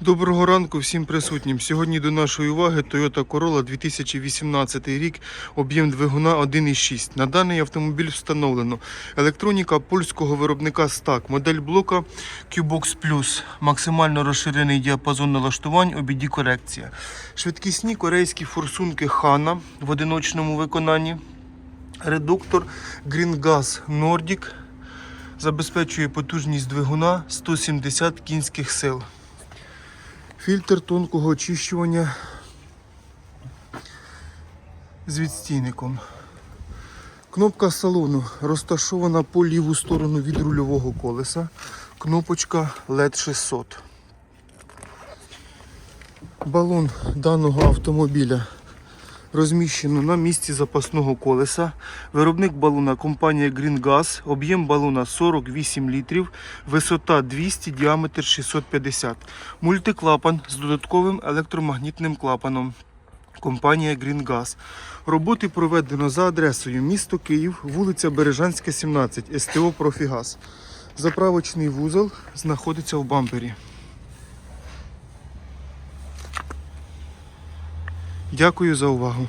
Доброго ранку всім присутнім. Сьогодні до нашої уваги Toyota Corolla 2018 рік, об'єм двигуна 1,6. На даний автомобіль встановлено електроніка польського виробника STAC, модель блока Qbox Plus, максимально розширений діапазон налаштувань, обіді корекція. Швидкісні корейські форсунки Hana в одиночному виконанні. Редуктор Green Gas Nordic забезпечує потужність двигуна 170 кінських сил. Фільтр тонкого очищування з відстійником. Кнопка салону розташована по ліву сторону від рульового колеса. Кнопочка LED 600. Балон даного автомобіля розміщено на місці запасного колеса. Виробник балона компанія Green Gas. Об'єм балона 48 літрів, висота 200, діаметр 650. Мультиклапан з додатковим електромагнітним клапаном. Компанія Green Gas. Роботи проведено за адресою місто Київ, вулиця Бережанська, 17, СТО Профігаз. Заправочний вузол знаходиться в бампері. Дякую за увагу.